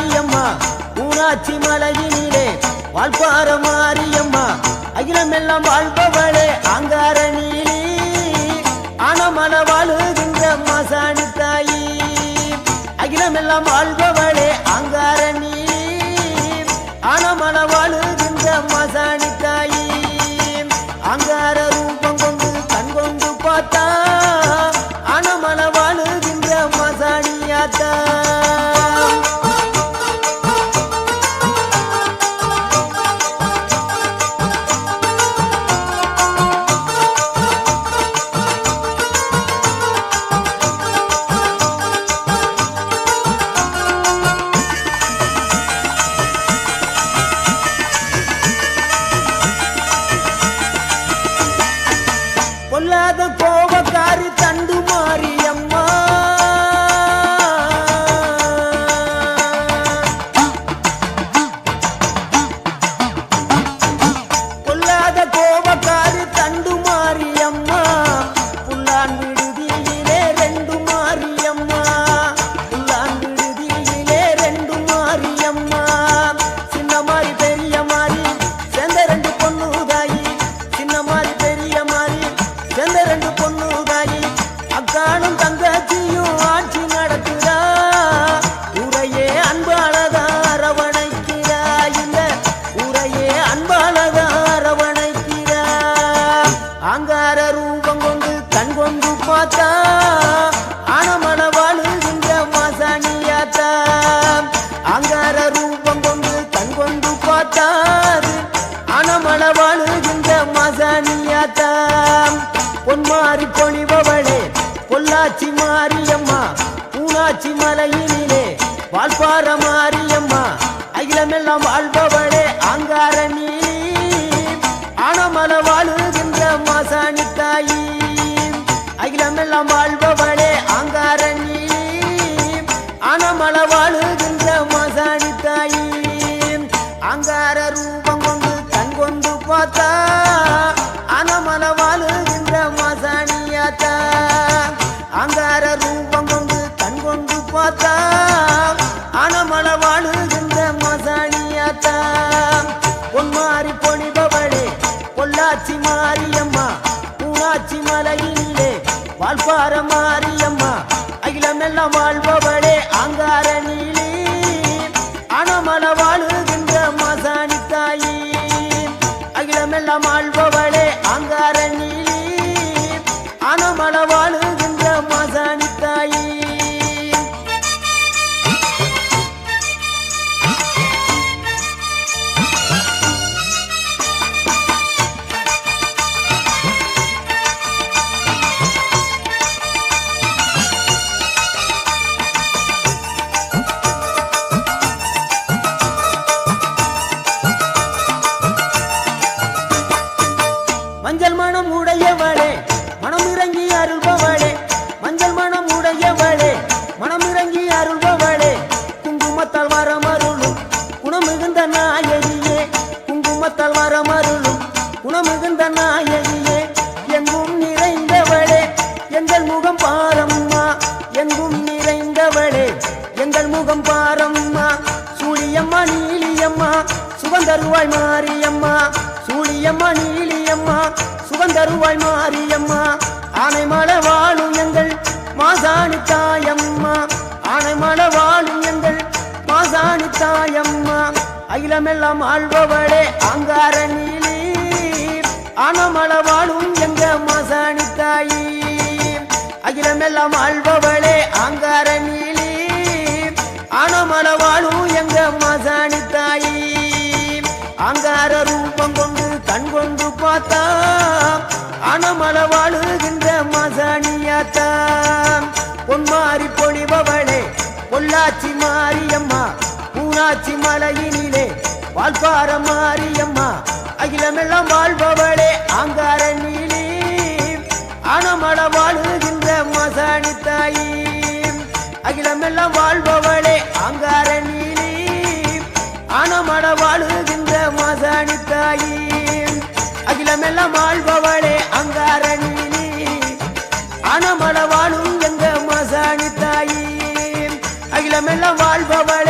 மாரியம்மா ஊனாட்சி மலையினிலே வாழ்பார மாரியம்மா. அகிலமெல்லாம் வாழ்பவளே அங்கார நீலி. அனமன வாழுகின்ற மசாணி தாயி. அகிலமெல்லாம் வாழ்பவளே அங்கார அக்கானும் தங்கச்சியும் ஆட்சி நடக்குதா உரையே அன்பாலதா அரவணைக்கிறா இல்ல உரையே அன்பாலதா அரவணைக்கிறா அங்கார ரூபம் கொண்டு கண் கொண்டு பார்த்தா ஆனமன வாழுகின்ற மாசாணியாத்தா. ஆங்கார ரூபம் கொண்டு கண் கொண்டு பார்த்தாது ஆனமன வாழுகின்ற மாசாணியாத்தா. பொன்மாரி பொழிபவளே பொள்ளாச்சி மாரியம்மா பூனாச்சி மலையினிலே வாழ்பார மாரியம்மா அகிலமெல்லாம் வாழ்பவளே அங்கார நீ ஆனமல வாழுகின்ற மாசாணி தாயி அகிலமெல்லாம் வாழ்பவளே தலையிலே வாழ்பார மாரியம்மா. அகிலமெல்லாம் வாழ்பவளே அங்கார நீலி. அணமல வாழுகின்ற மசாணி தாயி. அகிலமெல்லாம் வாழ்பவளே அங்கார நீலி மனம் உடையவளே மனம் இறங்கி அருள்பவளே மஞ்சள் மனம் உடையவளே மனம் இறங்கி அருள்பவளே. குங்குமத்தால் வரமருளும் குணமிகுந்த நாயகியே. குங்குமத்தால் வரமருளும் குணமிகுந்த நாயகியே. எங்கும் நிறைந்தவளே எங்கள் முகம் பாரம்மா. எங்கும் நிறைந்தவளே எங்கள் முகம் பாரம்மா. சூழியம்மா நீலியம்மா. சுகந்தருவாய் மாரியம்மா. சூழியம்மா நீலியம்மா. தருவாய் மாரியம்மா. ஆனைமலை வாழும் எங்கள் மாசாணி தாயம்மா. ஆனைமலை வாழும் எங்கள் மாசாணி தாயம்மா. அகிலமெல்லாம் ஆழ்பவளே அங்கார நீலி. ஆனமல வாழும் எங்க மாசாணி தாயி. அகிலமெல்லாம் ஆழ்பவளே அங்கார நீலி. ஆனமல வாழும் எங்க மாசாணி தாயி. ஆங்கார ரூபம் மாரியம்மா பூனாச்சி மலையினிலே வாழ்பார மாரியம்மா. அகிலமெல்லாம் வாழ்பவளே ஆங்கார நீலி ஆனமல வாழுகின்ற மசாணி தாயி அகிலமெல்லாம் வாழ்பவளே ஆங்கார அகிலமெல்லாம் வாழ்பவளே.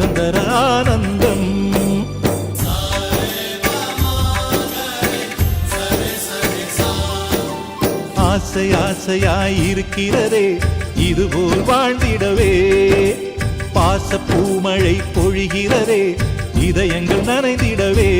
நிரந்தரானந்தம் ஆசை ஆசையாயிருக்கிறதே இதுபோல் வாழ்ந்திடவே. பாச பூமழை பொழிகிறதே இதயங்கள் நனைந்திடவே.